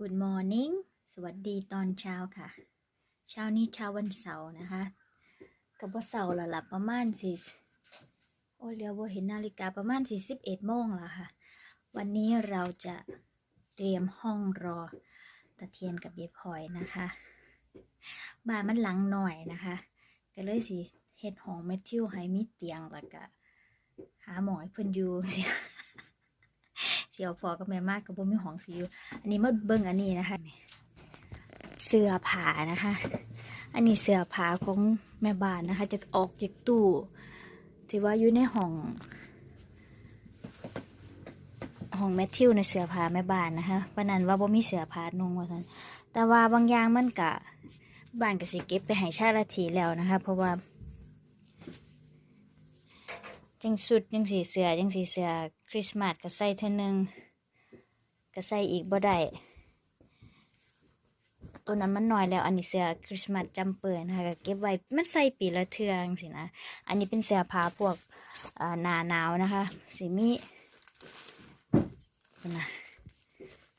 Good morning สวัสดีตอนเช้าค่ะ เช้านี้เช้าวันเสาร์นะคะกับว่าเสาร์ละล่ะประมาณสี่โอ้เรียวบ่เห็นนาฬิกาประมาณสี่สิบเอ็ดโมงแล้วค่ะ วันนี้เราจะเตรียมห้องรอตะเทียนกับเยายพลอยนะคะบ้านมันหลังหน่อยนะคะ ก็เลยสิเฮ็ดห้องแมทธิวให้มีเตียงแล้วก็หาหมอให้เพิ่นอยู่เสีย เสียวพอกับแม่มากกับบ่มีห้องสิอยู่ อันนี้มาเบิ่งอันนี้นะคะ เสื้อผ้านะคะ อันนี้เสื้อผ้าของแม่บ้านนะคะ จะออกจากตู้ที่ว่าอยู่ในห้องห้องแมทธิวในเสื้อผ้าแม่บ้านนะคะวันนั้นว่าบ่มีเสื้อผ้านุ่งว่าซั่นแต่ว่าบางอย่างมันกะบ้านก็สิเก็บไปให้ชาลาทีแล้วนะคะ เพราะว่าจังสุดจังสีเสือจังสีเสือ ริสต์มาสก็ใส่เท่านึงก็ใส่อีกบ่ได้ตัวนั้นมันน้อยแล้วอันนี้เสื้อคริสต์มาสจำเปิดนะคะก็เก็บไว้มันใส่ปีละเทืองสินะอันนี้เป็นเสื้อผ้าพวกหนาหนาวนะคะสีมีนะ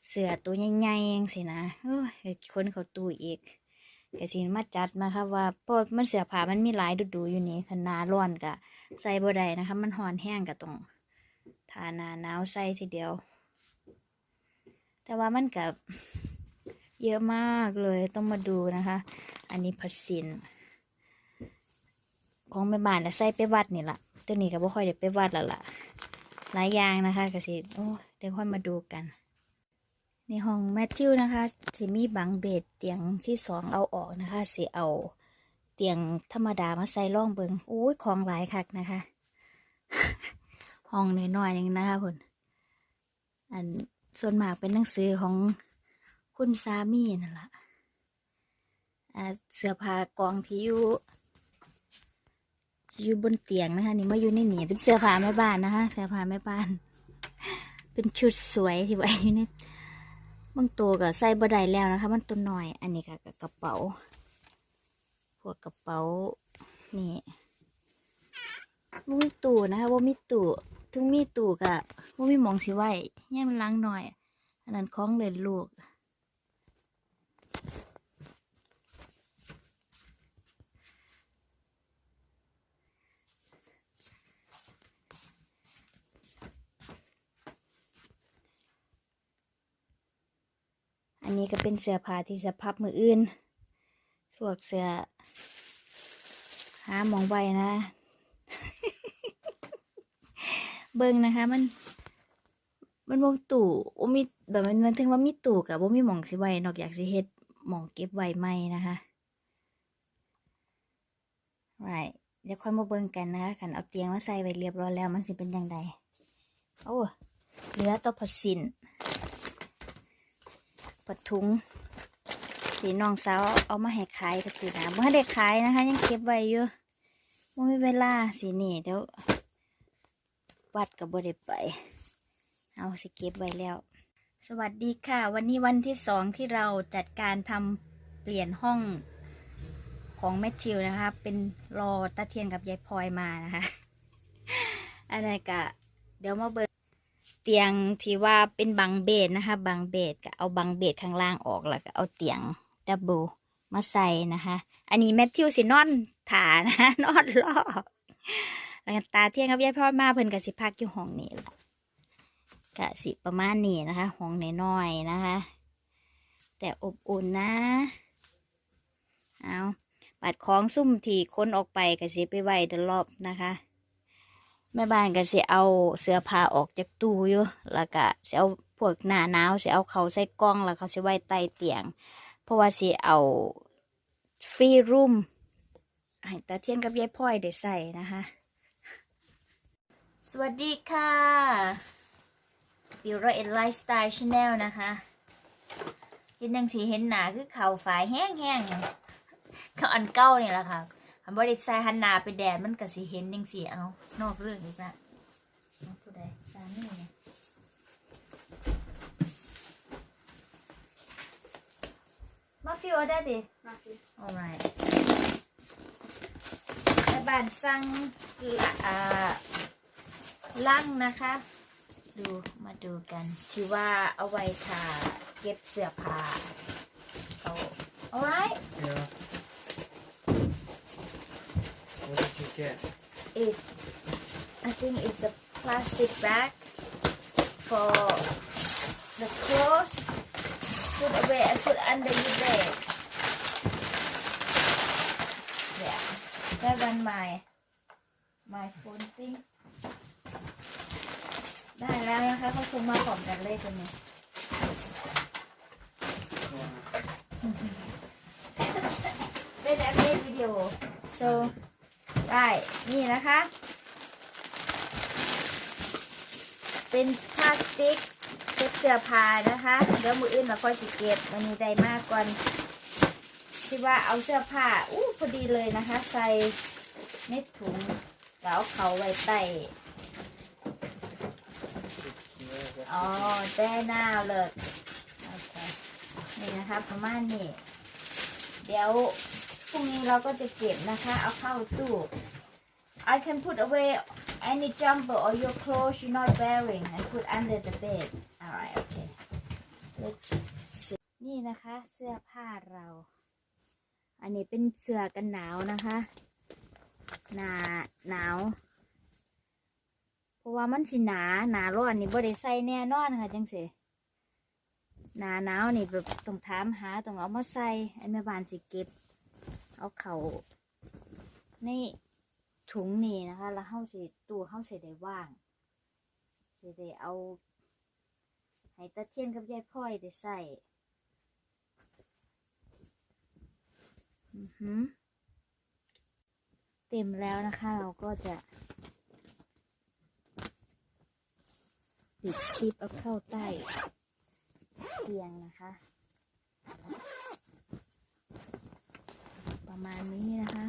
เสื้อตัวใหญ่ๆจังสินะโอ้ยคนเขาตู้อีกกสิมาจัดมาค่ะว่าเพราะมันเสื้อผ้ามันมีหลายดูๆอยู่นี่คันาร้อนก็ใส่บ่ได้นะคะ มันหอนแห้งก็ต้อง ทาหนาหนาวใส่ทีเดียว แต่ว่ามันกับเยอะมากเลยต้องมาดูนะคะ อันนี้ผัดสินของแม่บ้านแล้วใส่ไปวัดนี่ละตัวนี้ก็บ่ค่อยได้ไปวัดแล้วล่ะ หลายอย่างนะคะกสิโอ้เดี๋ยวค่อยมาดูกัน ในห้องแมทธิวนะคะที่มีบังเบดเตียงที่สองเอาออกนะคะสิเอาเตียงธรรมดามาใส่ร่องเบิงโอ้ยของหลายคักนะคะ ห้องน้อยๆนึงนะคะคุณอันส่วนมากเป็นหนังสือของคุณสามีนั่นแหละอ่าเสื้อผ้ากองที่อยู่อยู่บนเตียงนะคะ นี่มาอยู่ในนี่เป็นเสื้อผ้าแม่บ้านนะคะ เสื้อผ้าแม่บ้าน เป็นชุดสวยที่ไว้อยู่นี่บางตัวก็ใส่บ่ได้แล้วนะคะ มันตัวหน่อย อันนี้ก็กระเป๋า พวกกระเป๋า นี่บ่มีตู้นะคะว่ามีตู้ ถึงมีตู้ก็ว่ามีหมองสิไว้เนี่ยมันล้างหน่อย อันนั้นของเล่นลูกอันนี้ก็เป็นเสื้อผ้าที่สภาพมืออื่นพวกเสื้อหาหมองไว้นะ เบิ่งนะคะ มัน มันบ่ตู่โอมีแบบมันมันถึงว่ามีตู่กับบ่มีหมองสิไว้นอกจากสิเฮ็ดหมองเก็บไว้ใหม่นะคะไรเดี๋ยวค่อยมาเบิ่งกันนะคะขันเอาเตียงมาใส่ไว้เรียบร้อยแล้วมันสิเป็นยังไงโอ้เหลือตัวผัดสินปัดถุงสีน้องสาวเอามาให้ขายก็คือนะเมื่อได้ขายนะคะ ยังเก็บไว้อยู่ไม่มีเวลาสีนี่เดี๋ยว วัดกับบ่ได้ไป เอาสเก็บไว้แล้ว สวัสดีค่ะ วันนี้วันที่สองที่เราจัดการทำเปลี่ยนห้องของแมทธิวนะคะ เป็นรอตาเทียนกับยายพลอยมานะคะอะไรกะเดี๋ยวมาเบิกเตียงที่ว่าเป็นบังเบดนะคะ บังเบดก็เอาบังเบดข้างล่างออกแล้วก็เอาเตียงดับเบิลมาใส่นะคะ อันนี้แมทธิวสินอนถานะคะนอนรอแล้วก็ ตาเที่ยงครับยายพ่อมาเพิ่นก็สิพักอยู่ห้องนี้แหละก็สิประมาณนี้นะคะห้องน้อยๆนะคะ แต่อบอุ่นนะเอาปัดของซุ่มที่คนออกไปก็สิไปไว้เดรอบนะคะแม่บ้านก็สิเอาเสื้อผ้าออกจากตู้อยู่แล้วก็สิเอาพวกหน้าหนาวสิเอาเขาใส่กล่องแล้วเขาสิไว้ใต้เตียง เพราะว่าสิเอาฟรีรูมให้ตาเทียนกับยายพ่อยได้ใส่นะคะ วัสดีค่ะบิวโรเอ็นไลฟ์สไตล์ชาแนลนะคะเห็นยังสีเห็นหนาคือเขาฝายแห้งๆเขาอันเก้านี่แหละค่ะคันบ่ได้ใส่หันหน้าไปแดดมันก็สิเห็นจังซี่เอา นอกเรื่องอีกละเอาผู้ใดสามีเนี่ยมาฟิวได้ดิ alright แม่บ้านสั่งละอ่า ลังนะคะ ดูมาดูกันที่ว่าเอาไว้ทาก็บเสื้อผ้าเขา alright Yeah. What did you get? it I think it's a plastic bag for the clothes put away and put under your bed yeah that one my my phone thing ได้แล้วนะคะเขาส่งมาพร้อมกันเลยคนนี้เป็นแอปเล่นวิดีโอ so ได้นี่นะคะ เป็นพลาสติกเก็บเสื้อผ้านะคะเดี๋ยวมืออื่นเราค่อยสิเก็บวันนี้ได้มากก่อนที่ว่าเอาเสื้อผ้าอู้พอดีเลยนะคะ ใส่ในถุงแล้วเอาเขาไว้ใต้ อ๋อได้หน้าเลยโอเคนี่นะคะประมาณนี้เดี๋ยวพรุ่งนี้เราก็จะเก็บนะคะ เอาเข้าตู้ I can put away any jumper or your clothes you're not wearing and put under the bed alright okay let's see นี่นะคะเสื้อผ้าเรา อันนี้เป็นเสื้อกันหนาวนะคะ หนาหนาว ว่ามันสิหนาหนาร้อนนี่บ่ได้ใส่แน่นอนค่ะจังสิหนาหนาวนี่แบบต้องถามหาต้องเอามาใส่ไอ้แม่บ้านสิเก็บ เอาเขาในถุงนี่นะคะ แล้วเฮาสิตัวเฮาสิได้ว่างสิได้เอาให้ตาเทียนกับยายพ่อยได้ใส่เต็มแล้วนะคะเราก็จะิดคลิปเอาเข้าใต้เตียงนะคะ ประมาณนี้นะคะ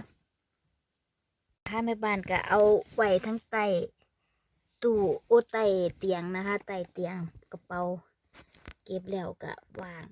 ถ้าแม่บ้านก็เอาไว้ทั้งใต้ตู้โอใต้เตียงนะคะใต้เตียงกระเป๋า เก็บแล้วก็วาง